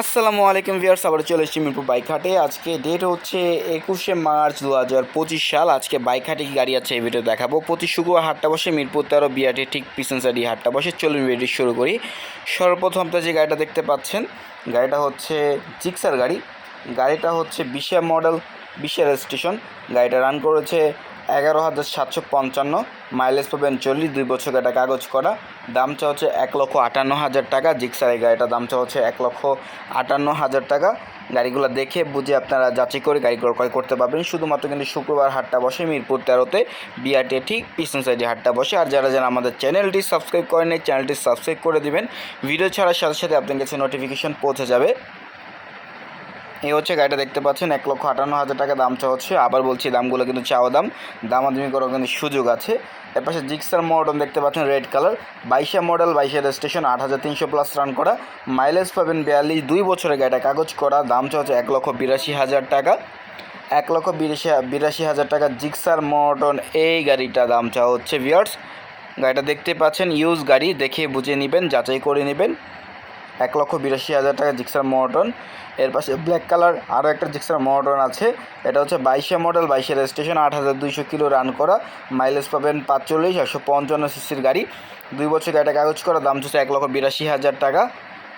আসসালামু আলাইকুম ভিয়ার্স আবার চলে এসেছি মিরপুর বাইক হাটে আজকে ডেট হচ্ছে একুশে মার্চ দু হাজার পঁচিশ সাল। আজকে বাইক হাটে কি গাড়ি আছে এই ভিডিও দেখাবো। প্রতি শুক্রবার হাটটা বসে, মিরপুর তেরো বিআরটি ঠিক পিছন সাইডে হাটটা বসে। চলুন ভিডিও শুরু করি। সর্বপ্রথম আপনারা যে গাড়িটা দেখতে পাচ্ছেন, গাড়িটা হচ্ছে জিক্সার গাড়ি। গাড়িটা হচ্ছে বিশা মডেল বিশা রেজিস্ট্রেশন। গাড়িটা রান করেছে এগারো হাজার সাতশো পঞ্চান্ন, মাইলেজ পাবেন চল্লিশ, দুই বছর গাড়িটা কাগজ করা। দামটা হচ্ছে এক লক্ষ আটান্ন হাজার টাকা, জিক্সার এই গাড়িটার দামটা হচ্ছে এক লক্ষ আটান্ন হাজার টাকা। গাড়িগুলো দেখে বুঝে আপনারা যাচাই করে গাড়িগুলো ক্রয় করতে পারবেন। শুধুমাত্র কিন্তু শুক্রবার হাটটা বসে, মিরপুর তেরোতে বিআরটি ঠিক পিছন সাইডে হাটটা বসে। আর যারা যারা আমাদের চ্যানেলটি সাবস্ক্রাইব করেন চ্যানেলটি সাবস্ক্রাইব করে দিবেন। ভিডিও ছাড়ার সাথে সাথে আপনার কাছে নোটিফিকেশন পৌঁছে যাবে। এই হচ্ছে গাড়িটা দেখতে পাচ্ছেন, এক লক্ষ আটান্ন হাজার টাকা দামটা হচ্ছে আবার বলছি, দামগুলো কিন্তু চাওয়া দাম। দামাদামি করার কিন্তু সুযোগ আছে। এর পাশে জিক্সার মডেল দেখতে পাচ্ছেন রেড কালার বাইশে মডেল বাইশে রেজিস্ট্রেশন আট হাজার তিনশো প্লাস রান করা। মাইলেজ পাবেন বিয়াল্লিশ, দুই বছরের গাড়িটা। কাগজ করা দামটা হচ্ছে এক লক্ষ বিরাশি হাজার টাকা। এক লক্ষ বিরাশি বিরাশি হাজার টাকা জিক্সার মডন এই গাড়িটা দামটা হচ্ছে ভিয়ার্স গাড়িটা দেখতে পাচ্ছেন ইউজ গাড়ি, দেখে বুঝে নেবেন, যাচাই করে নেবেন। এক লক্ষ বিরাশি হাজার টাকা জিক্সার মডন এর পাশে ব্ল্যাক কালার আরও একটা জিক্সার মডন আছে। এটা হচ্ছে বাইশে মডেল, বাইশে রেজিস্ট্রেশন, আট হাজার দুইশো কিলো রান করা। মাইলেজ পাবেন পাঁচচল্লিশ, একশো পঞ্চান্ন সিসির গাড়ি। দুই বছর গাড়িটা কাগজ করা, দাম হচ্ছে এক লক্ষ বিরাশি হাজার টাকা।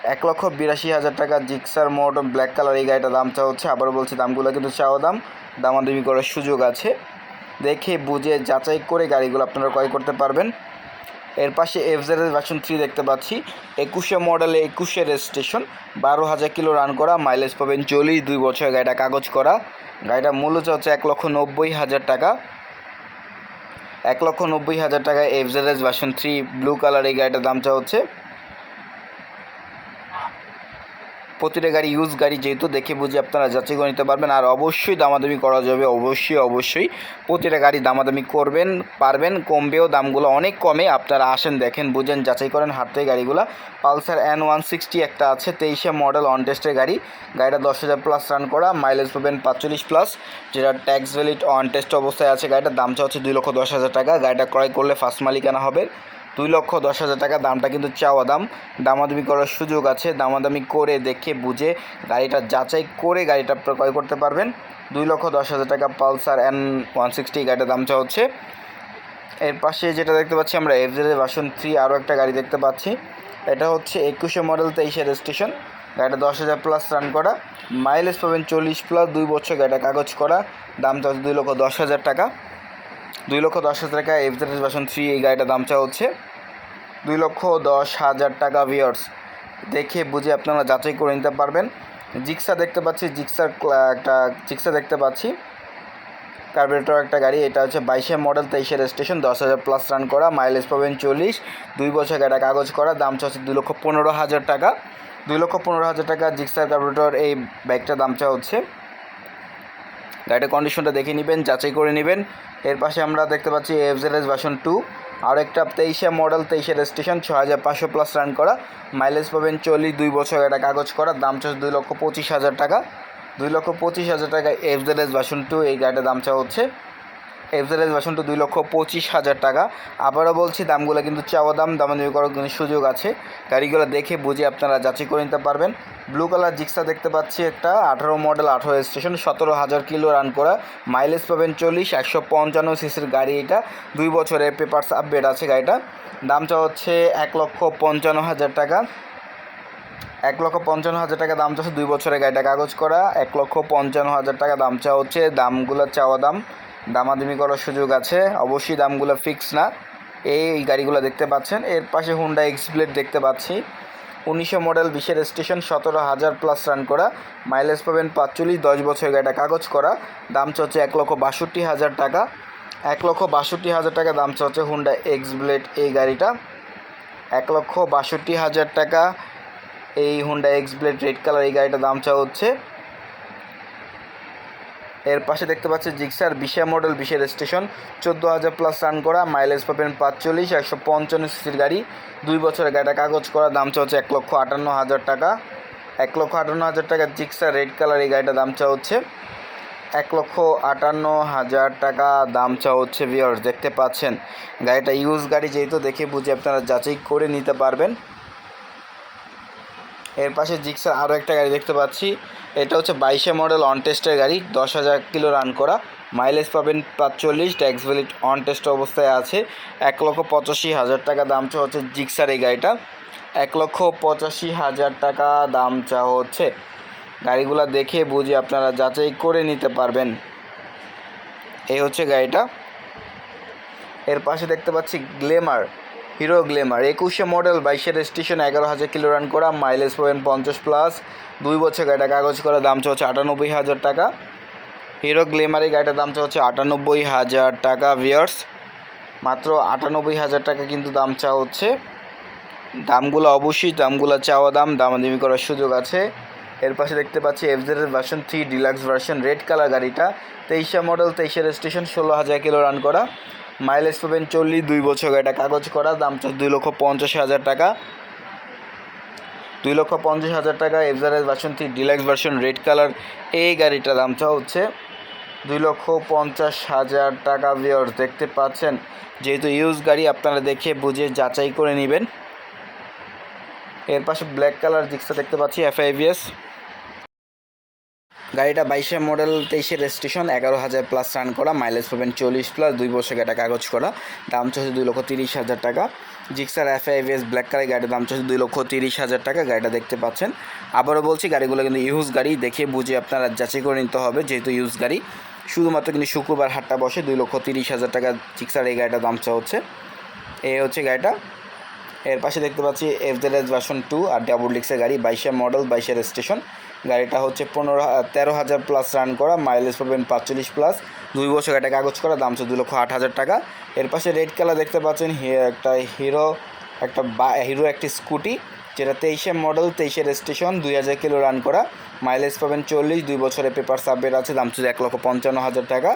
এক লক্ষ বিরাশি হাজার টাকা জিক্সার মডন ব্ল্যাক কালার এই গাড়িটার দামটা হচ্ছে আবার বলছি, দামগুলো কিন্তু চাওয়া দাম। দামাদামি করার সুযোগ আছে। দেখে, বুঝে, যাচাই করে গাড়িগুলো আপনারা ক্রয় করতে পারবেন। এর পাশে এফ এফজেড ভার্সন থ্রি দেখতে পাচ্ছি। একুশে মডেলে একুশে রেজিস্ট্রেশন বারো হাজার কিলো রান করা মাইলেজ পাবেন চল্লিশ দুই বছর। গাড়িটা কাগজ করা। গাড়িটা মূল্য হচ্ছে এক লক্ষ নব্বই হাজার টাকা। এক লক্ষ নব্বই হাজার টাকা FZ version three blue colour এই গাড়িটার দামটা হচ্ছে প্রতিটা গাড়ি ইউজ গাড়ি যেহেতু দেখে বুঝে আপনারা যাচাই করে নিতে পারবেন। আর অবশ্যই দামাদামি করা যাবে, অবশ্যই অবশ্যই। প্রতিটা গাড়ি দামাদামি করবেন, পারবেন, কমবেও দামগুলো অনেক কমে। আপনারা আসেন, দেখেন, বুঝেন, যাচাই করেন হাট থেকে গাড়িগুলো। পালসার এন ওয়ান সিক্সটি একটা আছে, তেইশে মডেল অন টেস্টের গাড়ি। গাড়িটা দশ হাজার প্লাস রান করা মাইলেজ পাবেন পাঁচচল্লিশ প্লাস যেটা ট্যাক্স ভ্যালিড অন টেস্ট অবস্থায় আছে, গাড়িটার দামটা হচ্ছে দুই লক্ষ দশ হাজার টাকা। গাড়িটা ক্রয় করলে ফার্স্ট মালিকানা হবে। দুই লক্ষ দশ হাজার টাকা দামটা কিন্তু চাওয়া দাম। দামাদামি করার সুযোগ আছে। দামাদামি করে দেখে, বুঝে গাড়িটা যাচাই করে গাড়িটা ক্রয় করতে পারবেন। দুই লক্ষ দশ হাজার টাকা পালসার এন ওয়ান সিক্সটি গাড়িটার দামটা হচ্ছে এর পাশে যেটা দেখতে পাচ্ছি আমরা, এফজেড ভার্সন থ্রি আরও একটা গাড়ি দেখতে পাচ্ছি। এটা হচ্ছে একুশে মডেল তেইশে রেজিস্ট্রেশন। গাড়িটা দশ হাজার প্লাস রান করা। মাইলেজ পাবেন চল্লিশ প্লাস দুই বছর গাড়িটা কাগজ করা। দামটা হচ্ছে দুই লক্ষ দশ হাজার টাকা। দুই লক্ষ দশ হাজার টাকা এফজেড ভার্সন থ্রি এই গাড়িটার দামটা হচ্ছে দুই লক্ষ দশ হাজার টাকা ভিওর্স দেখে বুঝে আপনারা যাচাই করে নিতে পারবেন। জিক্সা দেখতে পাচ্ছি জিক্সার একটা জিক্সা দেখতে পাচ্ছি। কার্বোরেটর একটা গাড়ি, এটা হচ্ছে বাইশে মডেল তেইশে রেজিস্ট্রেশন দশ হাজার প্লাস রান করা মাইলেজ পাবেন চল্লিশ। দুই বছর গাড়িটা কাগজ করা, দাম হচ্ছে দুই লক্ষ পনেরো হাজার টাকা। দুই লক্ষ পনেরো হাজার টাকা জিক্সার কার্বোরেটর এই বাইকটার দামটা হচ্ছে গাড়িটার কন্ডিশনটা দেখে নেবেন, যাচাই করে নেবেন। এর পাশে আমরা দেখতে পাচ্ছি এফজেড ভার্সন টু আর একটা তেইশে মডেল তেইশে রেজিস্ট্রেশন ছ হাজার পাঁচশো প্লাস রান করা। মাইলেজ পাবেন চল্লিশ, দুই বছর এটা কাগজ করা। দাম হচ্ছে দুই লক্ষ পঁচিশ হাজার টাকা। দুই লক্ষ পঁচিশ হাজার টাকা F Z S version two এই গাড়িটার দামটা হচ্ছে। এফজেড ভার্সন টু দুই লক্ষ পঁচিশ হাজার টাকা। আবারও বলছি, দামগুলো কিন্তু চাওয়া দাম, দামাদামি করার কিন্তু সুযোগ আছে। গাড়িগুলো দেখে বুঝে আপনারা যাচাই করে নিতে পারবেন। ব্লু কালার জিক্সা দেখতে পাচ্ছি একটা, আঠারো মডেল আঠারো স্টেশন সতেরো হাজার কিলো রান করা। মাইলেজ পাবেন চল্লিশ, একশো পঞ্চান্ন সিসির গাড়ি এটা। দুই বছরের পেপারস আপডেট আছে গাড়িটা। দামটা হচ্ছে এক লক্ষ পঞ্চান্ন হাজার টাকা। এক লক্ষ পঞ্চান্ন হাজার টাকা দাম চাচ্ছে দুই বছরের গাড়িটা কাগজ করা। এক লক্ষ পঞ্চান্ন হাজার টাকা দাম চা হচ্ছে। দামগুলো চাওয়া দাম দামাদামি করার সুযোগ আছে। অবশ্যই দামগুলো ফিক্স না। এই গাড়িগুলো দেখতে পাচ্ছেন। এর পাশে হুন্ডা এক্সপ্লেট দেখতে পাচ্ছি। উনিশশো মডেল বিশের স্টেশন সতেরো হাজার প্লাস রান করা। মাইলেজ পাবেন পাঁচচল্লিশ, দশ বছর গাড়িটা কাগজ করা। দাম হচ্ছে এক লক্ষ বাষট্টি হাজার টাকা। এক লক্ষ বাষট্টি হাজার টাকা দাম হচ্ছে হুন্ডা এক্সব্লেড এই গাড়িটা। এক লক্ষ বাষট্টি হাজার টাকা এই হুন্ডা এক্সব্লেড রেড কালার এই গাড়িটার দাম চা হচ্ছে। এর পাশে দেখতে পাচ্ছি জিক্সার বিশে মডেল বিশের স্টেশন চোদ্দ হাজার প্লাস রান করা মাইলেজ পাবেন পাঁচচল্লিশ, একশো পঞ্চান্ন সিসির গাড়ি। দুই বছরের গাড়িটা কাগজ করা, দাম চা হচ্ছে এক লক্ষ আটান্ন হাজার টাকা। এক লক্ষ আটান্ন হাজার টাকা জিক্সার রেড কালার এই গাড়িটার দাম চা হচ্ছে এক লক্ষ আটান্ন হাজার টাকা দাম চা হচ্ছে ভিওর্স দেখতে পাচ্ছেন। গাড়িটা ইউজ গাড়ি যেহেতু দেখে বুঝে আপনারা যাচাই করে নিতে পারবেন। এর পাশে জিক্সার আরও একটা গাড়ি দেখতে পাচ্ছি। এটা হচ্ছে বাইশে মডেল অন টেস্টের গাড়ি, দশ হাজার কিলো রান করা। মাইলেজ পাবেন পাঁচচল্লিশ ট্যাক্স ভ্যালিড অন টেস্ট অবস্থায় আছে। এক লক্ষ পঁচাশি হাজার টাকা দাম চা হচ্ছে জিক্সার এই গাড়িটা। এক লক্ষ পঁচাশি হাজার টাকা দাম চা হচ্ছে। গাড়িগুলো দেখে বুঝে আপনারা যাচাই করে নিতে পারবেন। এই হচ্ছে গাড়িটা। এর পাশে দেখতে পাচ্ছি গ্লেমার হিরো গ্লেমার। একুশে মডেল, বাইশের স্টেশন এগারো হাজার কিলো রান করা, মাইলেজ পাবেন পঞ্চাশ প্লাস। দুই বছর গাড়িটা কাগজ করা, দাম হচ্ছে আটানব্বই হাজার টাকা। হিরো গ্লেমার এই গাড়িটার দাম হচ্ছে আটানব্বই হাজার টাকা ভিয়ার্স মাত্র আটানব্বই হাজার টাকা কিন্তু দাম চা হচ্ছে দামগুলো অবশ্যই, দামগুলো চাওয়া দাম, দামাদামি করার সুযোগ আছে। এর পাশে দেখতে পাচ্ছি FZ version three deluxe version red colour গাড়িটা। তেইশে মডেল তেইশের স্টেশন ষোলো হাজার কিলো রান করা। মাইলেজ পাবেন চল্লিশ, দুই বছর গাড়িটা কাগজ করা, দাম দুই লক্ষ পঞ্চাশ হাজার টাকা। দুই লক্ষ পঞ্চাশ হাজার টাকা FZS version three deluxe version red colour এই গাড়িটার দামটা হচ্ছে দুই লক্ষ পঞ্চাশ হাজার টাকা ভিওর দেখতে পাচ্ছেন। যেহেতু ইউজ গাড়ি, আপনারা দেখে বুঝে যাচাই করে নেবেন। এর পাশে ব্ল্যাক কালার জিক্সা দেখতে পাচ্ছি এফআইভিএস গাড়িটা বাইশে মডেল তেইশে রেজিস্ট্রেশন, এগারো হাজার প্লাস রান করা মাইলেজ পাবেন চল্লিশ প্লাস দুই বছর গাড়িটা কাগজ করা। দাম চলছে দুই লক্ষ তিরিশ হাজার টাকা। জিক্সার এফআইভিএস ব্ল্যাক কালার গাড়ির দাম চলছে দুই লক্ষ তিরিশ হাজার টাকা, গাড়িটা দেখতে পাচ্ছেন। আবারও বলছি, গাড়িগুলো কিন্তু ইউজ গাড়ি, দেখে বুঝে আপনারা যাচাই করে নিতে হবে, যেহেতু ইউজ গাড়ি। শুধুমাত্র কিন্তু শুক্রবার হাটটা বসে দুই লক্ষ তিরিশ হাজার টাকা জিক্সার এই গাড়িটার দাম চা হচ্ছে এই হচ্ছে গাড়িটা। এর পাশে দেখতে পাচ্ছি এফজেডএস ভার্সন টু আর ডাবল ডিক্সের গাড়ি, বাইশে মডেল বাইশের স্টেশন গাড়িটা হচ্ছে পনেরো তেরো হাজার প্লাস রান করা মাইলেজ পাবেন পাঁচচল্লিশ প্লাস দুই বছর গাড়িটা কাগজ করা, দাম হচ্ছে দু লক্ষ আট হাজার টাকা। এর পাশে রেড কালার দেখতে পাচ্ছেন একটা হিরো একটা বা হিরো একটি স্কুটি যেটা তেইশে মডেল তেইশে স্টেশন দুই হাজার কিলো রান করা। মাইলেজ পাবেন চল্লিশ, দুই বছরের পেপার সাবমিট আছে, দাম হচ্ছে এক লক্ষ পঞ্চান্ন হাজার টাকা।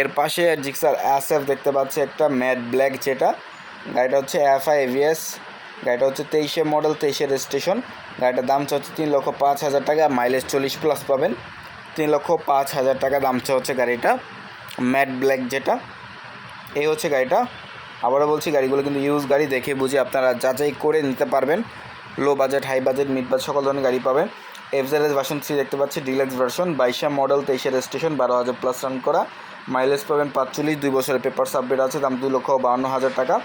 এর পাশে জিক্সার এফ দেখতে পাচ্ছি, একটা ম্যাট ব্ল্যাক যেটা। গাড়িটা হচ্ছে এফআই এভিএস গাড়িটা হচ্ছে তেইশে মডেল তেইশের স্টেশন গাড়িটার দাম হচ্ছে তিন লক্ষ পাঁচ হাজার টাকা মাইলেজ চল্লিশ প্লাস পাবেন। তিন লক্ষ পাঁচ হাজার টাকা দাম হচ্ছে গাড়িটা ম্যাট ব্ল্যাক যেটা। এই হচ্ছে গাড়িটা। আবারও বলছি, গাড়িগুলো কিন্তু ইউজ গাড়ি, দেখে বুঝে আপনারা যাচাই করে নিতে পারবেন। Low budget high budget mid budget সকল ধরনের গাড়ি পাবেন। এফজেডএস ভার্সন থ্রি দেখতে পাচ্ছি ডিলাক্স ভার্সন বাইশে মডেল তেইশে স্টেশন বারো হাজার প্লাস রান করা। মাইলেজ পাবেন পাঁচচল্লিশ, দুই বছরের পেপার সাবমিট আছে, দাম দুই লক্ষ বাউন্ন হাজার টাকা।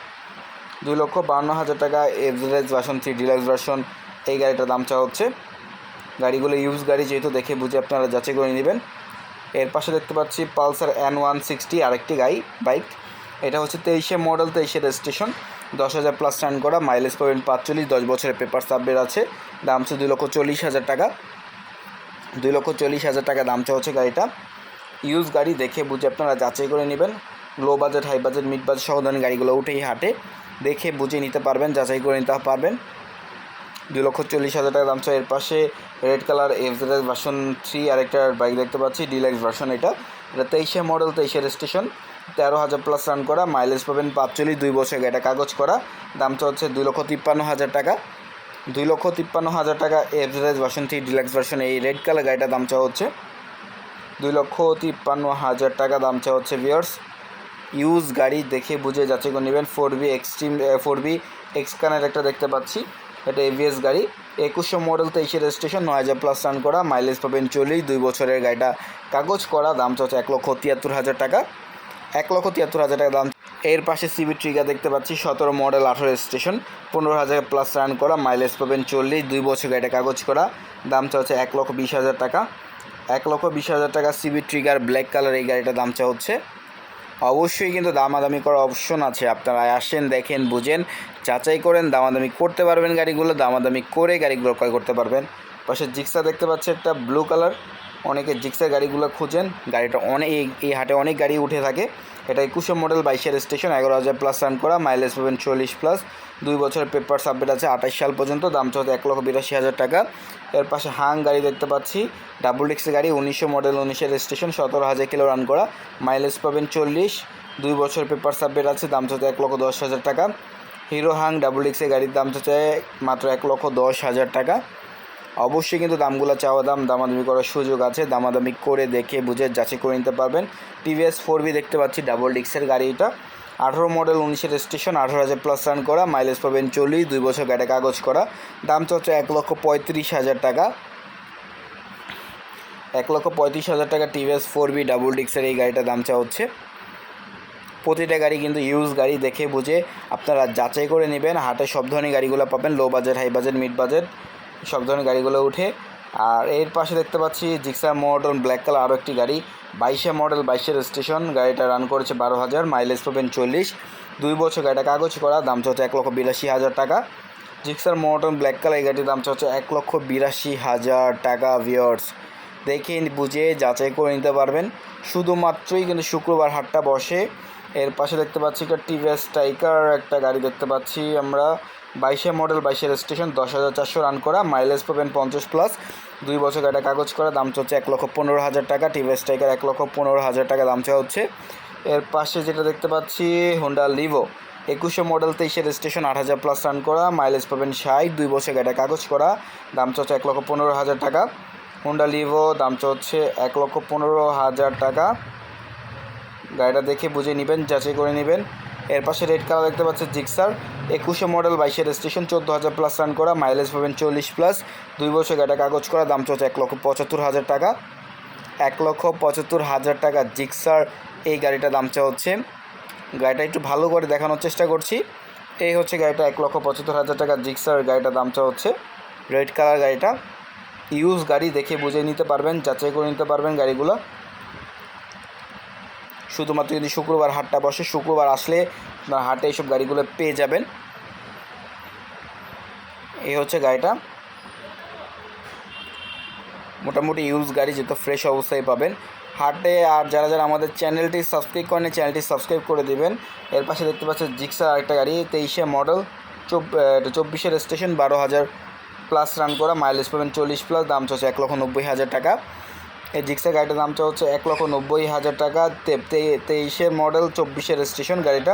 দুই লক্ষ বান্ন হাজার টাকা FZS version three deluxe version. এই গাড়িটার দাম চা হচ্ছে। গাড়িগুলো ইউজ গাড়ি যেহেতু দেখে বুঝে আপনারা যাচাই করে নেবেন। এর পাশে দেখতে পাচ্ছি পালসার এন ওয়ান সিক্সটি আরেকটি গাড়ি বাইক এটা হচ্ছে তেইশে মডেল তেইশে রেজিস্ট্রেশন দশ হাজার প্লাস রান করা মাইলেজ পাবেন পাঁচচল্লিশ, দশ বছরের পেপার সাবমিট আছে। দাম হচ্ছে দুই লক্ষ চল্লিশ হাজার টাকা। দুই লক্ষ চল্লিশ হাজার টাকা দাম চা হচ্ছে গাড়িটা। ইউজ গাড়ি দেখে বুঝে আপনারা যাচাই করে নেবেন। Low budget high budget mid budget সহ ধরনের গাড়িগুলো উঠেই হাটে। দেখে বুঝে নিতে পারবেন, যাচাই করে নিতে পারবেন। দুই লক্ষ চল্লিশ হাজার টাকা দাম চাই। এর পাশে red colour FZ version three আরেকটা বাইক দেখতে পাচ্ছি ডিলাক্স ভার্সন এটা। এটা তেইশে মডেল তেইশে রেজিস্ট্রেশন তেরো হাজার প্লাস রান করা মাইলেজ পাবেন পাঁচচল্লিশ, দুই বছর এটা কাগজ করা দামটা হচ্ছে দুই লক্ষ তিপ্পান্ন হাজার টাকা। দুই লক্ষ তিপ্পান্ন হাজার টাকা FZ version three deluxe version এই রেড কালার গাড়িটার দাম চাওয়া হচ্ছে দুই লক্ষ তিপ্পান্ন হাজার টাকা, দাম চাওয়া হচ্ছে ভিওর্স ইউজ গাড়ি দেখে বুঝে যাচ্ছে করে নেবেন। Four V Xtreme four V এক্সকানের একটা দেখতে পাচ্ছি। এটা এভিএস গাড়ি। একুশশো মডেল তেইশে রেজিস্ট্রেশন, নয় হাজার প্লাস রান করা, মাইলেজ পাবেন চল্লিশ, দুই বছরের গাড়িটা। কাগজ করা, দাম চাচ্ছে এক লক্ষ তিয়াত্তর হাজার টাকা। এক লক্ষ তিয়াত্তর হাজার টাকা দাম। এর পাশে সিবি ট্রিগার দেখতে পাচ্ছি, সতেরো মডেল, আঠারো স্টেশন পনেরো হাজার প্লাস রান করা, মাইলেজ পাবেন চল্লিশ, দুই বছর গাড়িটা কাগজ করা, দাম চাচ্ছে এক লক্ষ বিশ হাজার টাকা। এক লক্ষ বিশ হাজার টাকা সিবি ট্রিগার ব্ল্যাক কালার এই গাড়িটার দাম চা হচ্ছে। অবশ্যই কিন্তু দামাদামি করার অপশন আছে। আপনারা আসেন, দেখেন, বুঝেন, যাচাই করেন, দামাদামি করতে পারবেন গাড়িগুলো, দামাদামি করে গাড়িগুলো ক্রয় করতে পারবেন। পাশে জিক্সা দেখতে পাচ্ছি একটা ব্লু কালার অনেকে জিক্সার গাড়িগুলো খুঁজেন। গাড়িটা অনেক এই- হাটে অনেক গাড়ি উঠে থাকে। এটা একুশে মডেল বাইশের স্টেশন এগারো হাজার প্লাস রান করা মাইলেজ পাবেন চল্লিশ প্লাস দুই বছরের পেপার সাবমিট আছে, আঠাশ সাল পর্যন্ত, দাম চলছে এক লক্ষ বিরাশি হাজার টাকা। এর পাশে হাং গাড়ি দেখতে পাচ্ছি ডাবল ডিক্সের গাড়ি, উনিশশো মডেল উনিশের স্টেশন সতেরো হাজার কিলো রান করা। মাইলেজ পাবেন চল্লিশ। দুই বছর পেপার সাবমিট আছে, দাম চলছে এক লক্ষ দশ হাজার টাকা। হিরো হাং ডাবল ডিক্সের গাড়ির দাম চলছে মাত্র এক লক্ষ দশ হাজার টাকা। অবশ্যই কিন্তু দামগুলো চাওয়া দাম, দামাদামি করার সুযোগ আছে। দামাদামি করে দেখে বুঝে যাচাই করে নিতে পারবেন। টিভিএস ফোর বি দেখতে পাচ্ছি ডাবল ডিক্সের গাড়ি এটা। আঠারো মডেল উনিশের স্টেশন আঠারো হাজার প্লাস রান করা মাইলেজ পাবেন চল্লিশ, দুই বছর গাড়িটা কাগজ করা। দাম হচ্ছে এক লক্ষ পঁয়ত্রিশ হাজার টাকা। এক লক্ষ পঁয়ত্রিশ হাজার টাকা টিভিএস ফোর বি ডাবল ডিক্সের এই গাড়িটার দাম চা হচ্ছে। প্রতিটা গাড়ি কিন্তু ইউজ গাড়ি দেখে বুঝে আপনারা যাচাই করে নেবেন। হাটে সব ধরনের গাড়িগুলো পাবেন low budget high budget mid budget সব ধরনের গাড়িগুলো উঠে। আর এর পাশে দেখতে পাচ্ছি জিক্সার মডেল ব্ল্যাক কালার আরও একটি গাড়ি। বাইশে মডেল বাইশের স্টেশন গাড়িটা রান করেছে বারো হাজার মাইলেজ পাবেন চল্লিশ। দুই বছর গাড়িটা কাগজ করা, দাম হচ্ছে এক লক্ষ বিরাশি হাজার টাকা। জিক্সার মডেল ব্ল্যাক কালার এই গাড়ির দাম হচ্ছে এক লক্ষ বিরাশি হাজার টাকা ভিওর্স দেখে বুঝে যাচাই করে নিতে পারবেন। শুধুমাত্রই কিন্তু শুক্রবার হাটটা বসে। এর পাশে দেখতে পাচ্ছি একটা টিভিএস টাইকার একটা গাড়ি দেখতে পাচ্ছি আমরা। বাইশে মডেল, বাইশের স্টেশন দশ হাজার চারশো রান করা মাইলেজ পাবেন পঞ্চাশ প্লাস দুই বছর গাড়িটা কাগজ করা, দাম হচ্ছে এক লক্ষ পনেরো হাজার টাকা। টিভিএস টাইকার এক লক্ষ পনেরো হাজার টাকা দাম চাওয়া হচ্ছে। এর পাশে যেটা দেখতে পাচ্ছি হোন্ডা লিভো একুশে মডেল, তেইশের স্টেশন আট হাজার প্লাস রান করা মাইলেজ পাবেন ষাট। দুই বছর গাড়িটা কাগজ করা, দাম হচ্ছে এক লক্ষ পনেরো হাজার টাকা। হোন্ডা লিভো দাম হচ্ছে এক লক্ষ পনেরো হাজার টাকা। গাড়িটা দেখে বুঝে নেবেন, যাচাই করে নেবেন। এর পাশে রেড কালার দেখতে পাচ্ছেন জিক্সার। একুশে মডেল, বাইশের স্টেশন চোদ্দ হাজার প্লাস রান করা মাইলেজ পাবেন চল্লিশ প্লাস দুই বছর গাড়িটা কাগজ করা, দাম চলছে এক লক্ষ পঁচাত্তর হাজার টাকা। এক লক্ষ পঁচাত্তর হাজার টাকা জিক্সার এই গাড়িটা দাম চা হচ্ছে গাড়িটা একটু ভালো করে দেখানোর চেষ্টা করছি। এই হচ্ছে গাড়িটা, এক লক্ষ পঁচাত্তর হাজার টাকা জিক্সার গাড়িটা দাম চা হচ্ছে রেড কালার গাড়িটা। ইউজ গাড়ি দেখে বুঝে নিতে পারবেন, যাচাই করে নিতে পারবেন গাড়িগুলো। শুধুমাত্র যদি শুক্রবার হাটটা বসে, শুক্রবার আসলে আপনার হাটে এইসব গাড়িগুলো পেয়ে যাবেন। এই হচ্ছে গাড়িটা। মোটামুটি ইউজ গাড়ি, যেহেতু ফ্রেশ অবস্থায় পাবেন। হাটে আর যারা যারা আমাদের চ্যানেলটি সাবস্ক্রাইব করেন চ্যানেলটি সাবস্ক্রাইব করে দিবেন। এর পাশে দেখতে পাচ্ছেন জিক্সার আরেকটা গাড়ি, তেইশে মডেল চব্বিশের স্টেশন বারো হাজার প্লাস রান করা মাইলেজ পাবেন চল্লিশ প্লাস দাম চলছে এক লক্ষ নব্বই হাজার টাকা। এই জিক্সা গাড়িটার দামটা হচ্ছে এক লক্ষ নব্বই হাজার টাকা। তেইশের মডেল চব্বিশের স্টেশন গাড়িটা।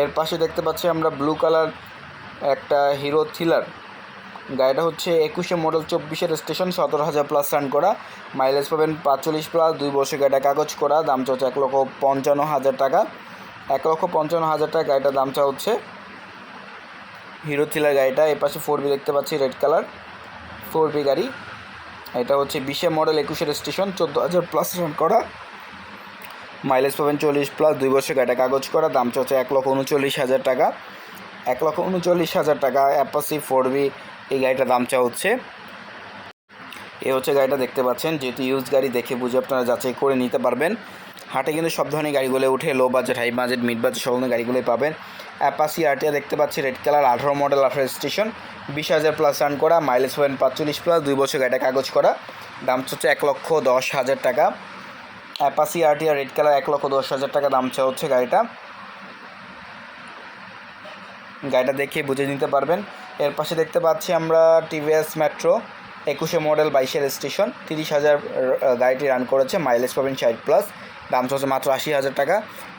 এর পাশে দেখতে পাচ্ছি আমরা ব্লু কালার একটা হিরো থ্রিলার। গাড়িটা হচ্ছে একুশে মডেল চব্বিশের স্টেশন সতেরো হাজার প্লাস রান করা। মাইলেজ পাবেন পাঁচচল্লিশ প্লাস, দুই বছর গাড়িটা কাগজ করা। দাম চলছে এক লক্ষ পঞ্চান্ন হাজার টাকা। এক লক্ষ পঞ্চান্ন হাজার টাকা গাড়িটার দামটা হচ্ছে হিরো থ্রিলার গাড়িটা। এর পাশে ফোর বি দেখতে পাচ্ছি রেড কালার ফোর বি গাড়ি। এটা হচ্ছে বিশে মডেল একুশের স্টেশন, চোদ্দ হাজার প্লাস রান করা। মাইলেজ পাবেন চল্লিশ প্লাস দুই বছর গাড়িটা কাগজ করা, দাম চলছে এক লক্ষ উনচল্লিশ হাজার টাকা। এক লক্ষ উনচল্লিশ হাজার টাকা অ্যাপাসি ফোর বি এই গাড়িটার দাম চা হচ্ছে এ হচ্ছে গাড়িটা দেখতে পাচ্ছেন, যেহেতু ইউজ গাড়ি দেখে বুঝে আপনারা যাচাই করে নিতে পারবেন। হাটে কিন্তু সব ধরনের গাড়িগুলো উঠে low budget high budget mid budget ধরনের গাড়িগুলোই পাবেন। অ্যাপাসি আরটিআর দেখতে পাচ্ছি, রেড কালার, আঠারো মডেল আঠারো স্টেশন, বিশ হাজার প্লাস রান করা মাইলেজ পাবেন পাঁচচল্লিশ প্লাস দুই বছর গাড়িটা কাগজ করা, দাম হচ্ছে এক লক্ষ দশ হাজার টাকা। অ্যাপাসি আরটিআর রেড কালার, এক লক্ষ দশ হাজার টাকা দাম চা হচ্ছে গাড়িটা। গাড়িটা দেখে বুঝে নিতে পারবেন। এর পাশে দেখতে পাচ্ছি আমরা টিভিএস মেট্রো একুশে মডেল, বাইশের স্টেশন তিরিশ হাজার গাড়িটি রান করেছে মাইলেজ পাবেন ষাট প্লাস দাম চলছে মাত্র আশি হাজার টাকা।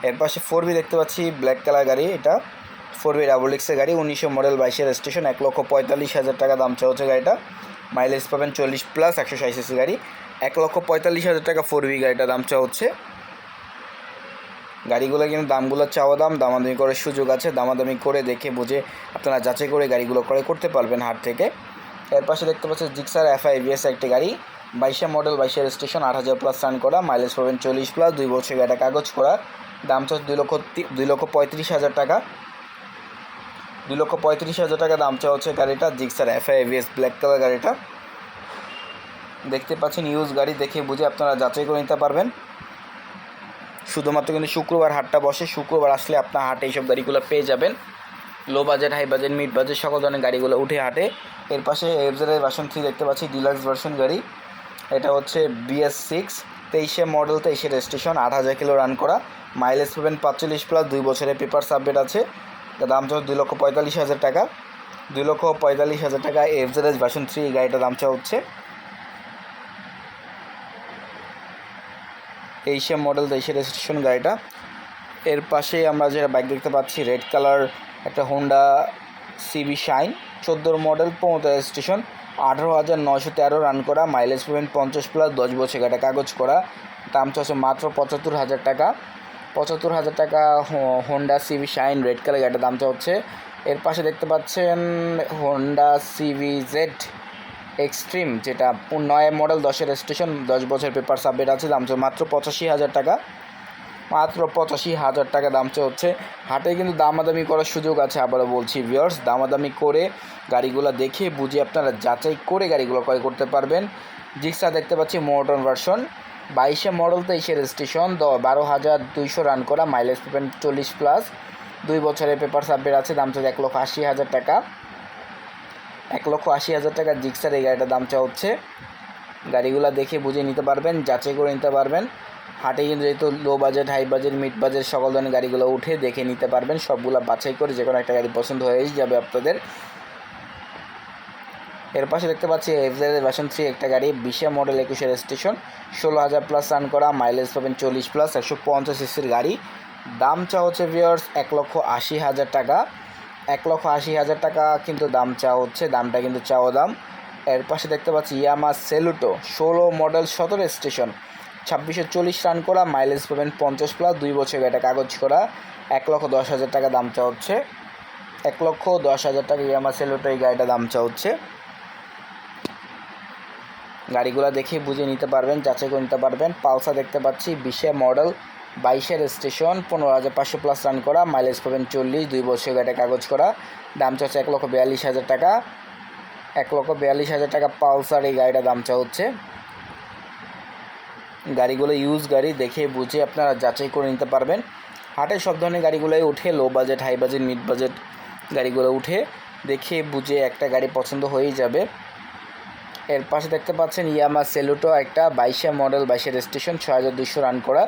এর পাশে ফোর বি দেখতে পাচ্ছি ব্ল্যাক কালার গাড়ি এটা। ফোর বি ডাবল এক্সের গাড়ি উনিশশো মডেল বাইশের স্টেশন এক লক্ষ পঁয়তাল্লিশ হাজার টাকা দাম চলছে গাড়িটা। মাইলেজ পাবেন চল্লিশ প্লাস একশো ষাট সিসি গাড়ি। এক লক্ষ পঁয়তাল্লিশ হাজার টাকা ফোর বি গাড়িটা দাম চা হচ্ছে গাড়িগুলো কিন্তু দামগুলো চাওয়া দাম, দামাদামি করার সুযোগ আছে। দামাদামি করে দেখে বুঝে আপনারা যাচাই করে গাড়িগুলো ক্রয় করতে পারবেন হাট থেকে। এর পাশে দেখতে পাচ্ছেন জিক্সার এফ আই বিএস একটি গাড়ি। বাইশে মডেল, বাইশের স্টেশন, আট হাজার প্লাস রান করা মাইলেজ পাবেন চল্লিশ প্লাস দুই বছর গাড়িটা কাগজ করা। দাম চাচ্ছে দুই লক্ষ দুই লক্ষ পঁয়ত্রিশ হাজার টাকা। দুই লক্ষ পঁয়ত্রিশ হাজার টাকা দাম চাওয়া হচ্ছে গাড়িটা Gixxer F BS black colour গাড়িটা। দেখতে পাচ্ছেন ইউজ গাড়ি, দেখে বুঝে আপনারা যাচাই করে নিতে পারবেন। শুধুমাত্র কিন্তু শুক্রবার হাটটা বসে, শুক্রবার আসলে আপনার হাটে এইসব গাড়িগুলো পেয়ে যাবেন। Low budget high budget mid budget সকল ধরনের গাড়িগুলো উঠে হাটে। এর পাশে এফজেডের ভার্সন থ্রি দেখতে পাচ্ছি ডিলাক্স ভার্সন গাড়ি। এটা হচ্ছে বিএস সিক্স তেইশে মডেল তেইশে রেজিস্ট্রেশন আট হাজার কিলো রান করা। মাইলেজ পাবেন পাঁচচল্লিশ প্লাস দুই বছরের পেপার সাবমিট আছে। দাম চা দুই লক্ষ পঁয়তাল্লিশ হাজার টাকা। দুই লক্ষ পঁয়তাল্লিশ হাজার টাকা এফজেড ভার্সন থ্রি গাড়িটার দাম চা হচ্ছে। তেইশে মডেল তেইশে রেজিস্ট্রেশন গাড়িটা। এর পাশে আমরা যেটা বাইক দেখতে পাচ্ছি রেড কালার একটা হোন্ডা সিবি শাইন চোদ্দোর মডেল পনেরো স্টেশন আঠারো হাজার নশো তেরো রান করা মাইলেজ পাবেন পঞ্চাশ প্লাস দশ বছর গাড়িটা কাগজ করা। দাম চাচ্ছে মাত্র পঁচাত্তর হাজার টাকা। পঁচাত্তর হাজার টাকা Honda CB Shine red colour গাড়িটার দাম চাচ্ছে। এর পাশে দেখতে পাচ্ছেন হোন্ডা সিভি জেড এক্সট্রিম যেটা নয় মডেল দশের স্টেশন দশ বছর পেপার সাবমিট আছে, দাম মাত্র পঁচাশি হাজার টাকা। মাত্র পঁচাশি হাজার টাকা দাম হচ্ছে হাটে কিন্তু দামাদামি করার সুযোগ আছে আবারও বলছি ভিওর্স দামাদামি করে গাড়িগুলো দেখে বুঝে আপনারা যাচাই করে গাড়িগুলো ক্রয় করতে পারবেন। জিক্সা দেখতে পাচ্ছি মডার্ন ভার্সন বাইশে মডেল তেইশে রেজিস্ট্রেশন বারো হাজার দুইশো রান করা মাইলেজ পাবেন চল্লিশ প্লাস দুই বছরের পেপার সাবমিট আছে, দাম হচ্ছে এক লক্ষ আশি হাজার টাকা। এক লক্ষ আশি হাজার টাকা জিক্সার এই গাড়িটার দামটা হচ্ছে গাড়িগুলো দেখে বুঝে নিতে পারবেন, যাচাই করে নিতে পারবেন। হাটে কিন্তু যেহেতু low budget high budget mid budget সকল ধরনের গাড়িগুলো উঠে দেখে নিতে পারবেন। সবগুলো বাছাই করে যে কোনো একটা গাড়ি পছন্দ হয়েই যাবে আপনাদের। এর পাশে দেখতে পাচ্ছি এফজেড ভার্সন থ্রি একটা গাড়ি বিশে মডেল একুশের স্টেশন ষোলো হাজার প্লাস রান করা মাইলেজ পাবেন চল্লিশ প্লাস একশো পঞ্চাশ সিসির গাড়ি। দাম চা হচ্ছে ভিওর্স এক লক্ষ আশি হাজার টাকা। এক লক্ষ আশি হাজার টাকা কিন্তু দাম চা হচ্ছে, দামটা কিন্তু চাও দাম। এর পাশে দেখতে পাচ্ছি ইয়ামা সেলুটো ষোলো মডেল সতেরো স্টেশন ছাব্বিশশো চল্লিশ রান করা মাইলেজ পাবেন পঞ্চাশ প্লাস দুই বছর গাড়িটা কাগজ করা, এক লক্ষ দশ হাজার টাকা দাম চা হচ্ছে এক লক্ষ দশ হাজার টাকা ইয়ামা সেলুটো এই গাড়িটা দাম চা হচ্ছে গাড়িগুলো দেখে বুঝে নিতে পারবেন, যাচাই করে নিতে পারবেন। পালসা দেখতে পাচ্ছি, বিশে মডেল বাইশের স্টেশন পনেরো হাজার পাঁচশো প্লাস রান করা মাইলেজ পাবেন চল্লিশ, দুই বছর গাড়িটা কাগজ করা। দাম চাচ্ছে এক লক্ষ বিয়াল্লিশ হাজার টাকা। এক লক্ষ বিয়াল্লিশ হাজার টাকা পালসার এই গাড়িটার দাম চা হচ্ছে গাড়িগুলো ইউজ গাড়ি দেখে বুঝে আপনারা যাচাই করে নিতে পারবেন। হাটে সব ধরনের গাড়িগুলোই উঠে low budget high budget mid budget গাড়িগুলো উঠে দেখে বুঝে একটা গাড়ি পছন্দ হয়েই যাবে। এর পাশে দেখতে পাচ্ছেন ইয়ামা সেলুটো একটা বাইশে মডেল বাইশের স্টেশন ছয় হাজার দুশো রান করা।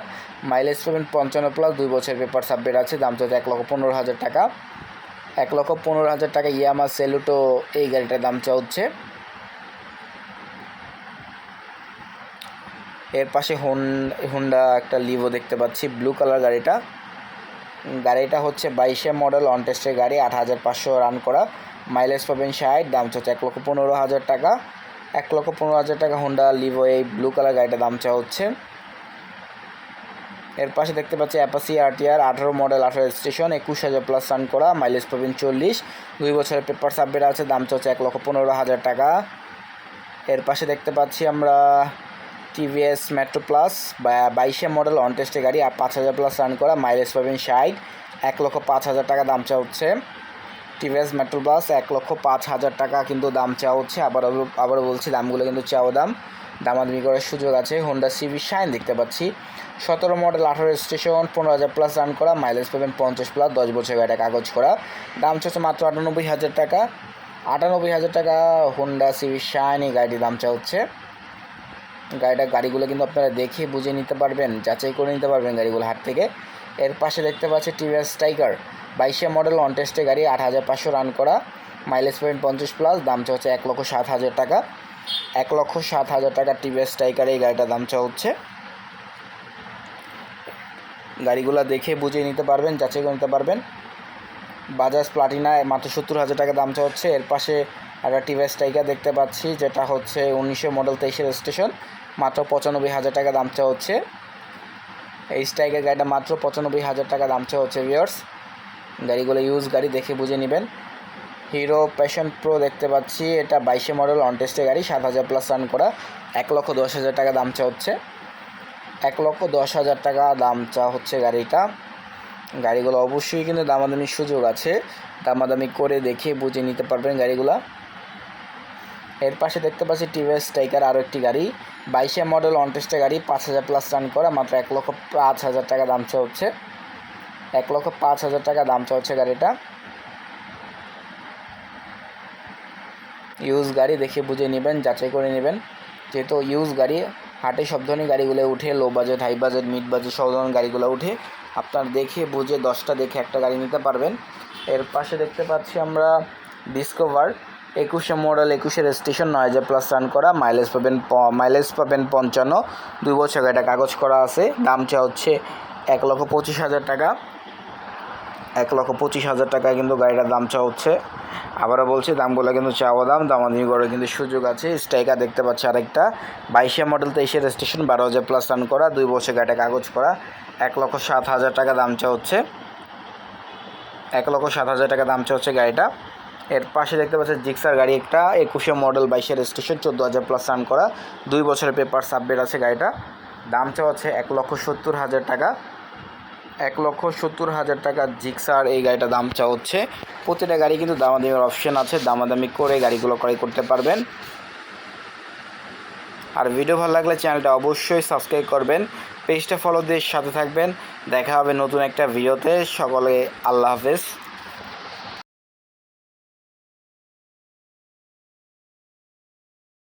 মাইলেজ পাবেন পঞ্চান্ন প্লাস দুই বছর পেপার সাবমিট আছে, দাম চলছে এক লক্ষ পনেরো হাজার টাকা। এক লক্ষ পনেরো হাজার টাকা ইয়ামা সেলুটো এই গাড়িটার দাম চা হচ্ছে এর পাশে হোন, হোন্ডা একটা লিভো দেখতে পাচ্ছি ব্লু কালার গাড়িটা। গাড়িটা হচ্ছে বাইশে মডেল অন টেস্টের গাড়ি, আট হাজার পাঁচশো রান করা। মাইলেজ পাবেন ষাট, দাম হচ্ছে এক লক্ষ পনেরো হাজার টাকা। এক লক্ষ পনেরো হাজার টাকা হোন্ডা লিভো এই ব্লু কালার গাড়িটা দাম চা হচ্ছে। এর পাশে দেখতে পাচ্ছি অ্যাপাসি আরটিআর আঠারো মডেল আঠারো স্টেশন একুশ হাজার প্লাস রান করা। মাইলেজ পাবেন চল্লিশ। দুই বছরের পেপার সাবমিট আছে, দাম চলছে এক লক্ষ পনেরো হাজার টাকা। এর পাশে দেখতে পাচ্ছি আমরা টিভিএস মেট্রো প্লাস বাইশে মডেল অন টেস্টে গাড়ি আর পাঁচ হাজার প্লাস রান করা মাইলেজ পাবেন ষাট। এক লক্ষ পাঁচ হাজার টাকা দাম চা হচ্ছে। টিভিএস মেট্রো প্লাস এক লক্ষ পাঁচ হাজার টাকা কিন্তু দাম চাওয়া হচ্ছে। আবার আবারও বলছি, দামগুলো কিন্তু চাওয়া দাম। দামাদামি করার সুযোগ আছে। হোন্ডা সিভি শাইন দেখতে পাচ্ছি। সতেরো মডেল, আঠারো স্টেশন পনেরো হাজার প্লাস রান করা। মাইলেজ পাবেন পঞ্চাশ প্লাস দশ বছর গাড়িটা কাগজ করা। দাম হচ্ছে মাত্র আটানব্বই হাজার টাকা। আটানব্বই হাজার টাকা হোন্ডা সিভি শাইন এই গাড়িটির দাম চা হচ্ছে। গাড়িটা, গাড়িগুলো কিন্তু আপনারা দেখে বুঝে নিতে পারবেন, যাচাই করে নিতে পারবেন গাড়িগুলো হাট থেকে। এর পাশে দেখতে পাচ্ছি টিভিএস টাইগার বাইশে মডেল অন টেস্টে গাড়ি, আট হাজার পাঁচশো রান করা। মাইলেজ পয়েন্ট পঞ্চাশ প্লাস দাম চা হচ্ছে এক লক্ষ সাত হাজার টাকা। এক লক্ষ সাত হাজার টাকা টিভিএস টাইগার এই গাড়িটার দাম চা হচ্ছে গাড়িগুলো দেখে বুঝে নিতে পারবেন, যাচাই করে নিতে পারবেন। বাজাজ প্লাটিনা মাত্র সত্তর হাজার টাকা দাম চা হচ্ছে এর পাশে একটা টিভিএস টাইগার দেখতে পাচ্ছি, যেটা হচ্ছে উনিশশো মডেল তেইশের স্টেশন মাত্র পঁচানব্বই হাজার টাকা দাম চা হচ্ছে। এই স্ট্রাইকের গাড়িটা মাত্র পঁচানব্বই হাজার টাকা দাম চা হচ্ছে ভিওর্স গাড়িগুলো ইউজ গাড়ি দেখে বুঝে নেবেন। হিরো প্যাশন প্রো দেখতে পাচ্ছি, এটা বাইশে মডেল অন টেস্টের গাড়ি, সাত হাজার প্লাস রান করা। এক লক্ষ দশ হাজার টাকা দাম চা হচ্ছে। এক লক্ষ দশ হাজার টাকা দাম চা হচ্ছে গাড়িটা। গাড়িগুলো অবশ্যই কিন্তু দামাদামির সুযোগ আছে। দামাদামি করে দেখে বুঝে নিতে পারবেন গাড়িগুলা। এর পাশে দেখতে পাচ্ছি টিভিএস টাইকার আরও একটি গাড়ি। বাইশে মডেল অন টেস্টের গাড়ি, পাঁচ হাজার প্লাস রান করা, মাত্র এক লক্ষ পাঁচ হাজার টাকা দাম চা হচ্ছে এক লক্ষ পাঁচ হাজার টাকা দাম চা হচ্ছে গাড়িটা। ইউজ গাড়ি দেখে বুঝে নেবেন, যাচাই করে নেবেন। যেহেতু ইউজ গাড়ি, হাটে সব ধরনের গাড়িগুলো উঠে low budget high budget mid budget সব ধরনের গাড়িগুলো উঠে, আপনার দেখে বুঝে দশটা দেখে একটা গাড়ি নিতে পারবেন। এর পাশে দেখতে পাচ্ছি আমরা ডিসকভার একুশে মডেল, একুশের স্টেশন নয় হাজার প্লাস রান করা মাইলেজ পাবেন মাইলেজ পাবেন পঞ্চান্ন। দুই বছর গাড়িটা কাগজ করা আছে। দাম চা হচ্ছে এক লক্ষ পঁচিশ হাজার টাকা। এক লক্ষ পঁচিশ হাজার টাকায় কিন্তু গাড়িটার দাম চাওয়া হচ্ছে। আবারও বলছি, দামগুলো কিন্তু চাওয়া দাম। দামাদামি করে কিন্তু সুযোগ আছে। স্ট্রাইকার দেখতে পাচ্ছি আরেকটা। বাইশে মডেল তেইশে রেজিস্ট্রেশন বারো হাজার প্লাস রান করা, দুই বছর গাড়িটা কাগজ করা। এক লক্ষ সাত হাজার টাকা দাম চাওয়া হচ্ছে। এক লক্ষ সাত হাজার টাকা দাম চাওয়া হচ্ছে গাড়িটা। এর পাশে দেখতে পাচ্ছেন জিক্সার গাড়ি একটা, একুশে মডেল, বাইশের রেজিস্ট্রেশন চোদ্দ হাজার প্লাস রান করা। দুই বছরের পেপার সাবমিট আছে গাড়িটা। দাম চাওয়া হচ্ছে এক লক্ষ সত্তর হাজার টাকা। এক লক্ষ সত্তর হাজার টাকা জিক্সার এই গাড়িটা দাম চাওয়া হচ্ছে। প্রতিটা গাড়ি কিন্তু দামাদামির অপশন আছে, দামাদামি করে গাড়িগুলো ক্রয় করতে পারবেন। আর ভিডিও ভালো লাগলে চ্যানেলটা অবশ্যই সাবস্ক্রাইব করবেন। পেজটা ফলো দিয়ে সাথে থাকবেন। দেখা হবে নতুন একটা ভিডিওতে সকলে আল্লাহ হাফেজ।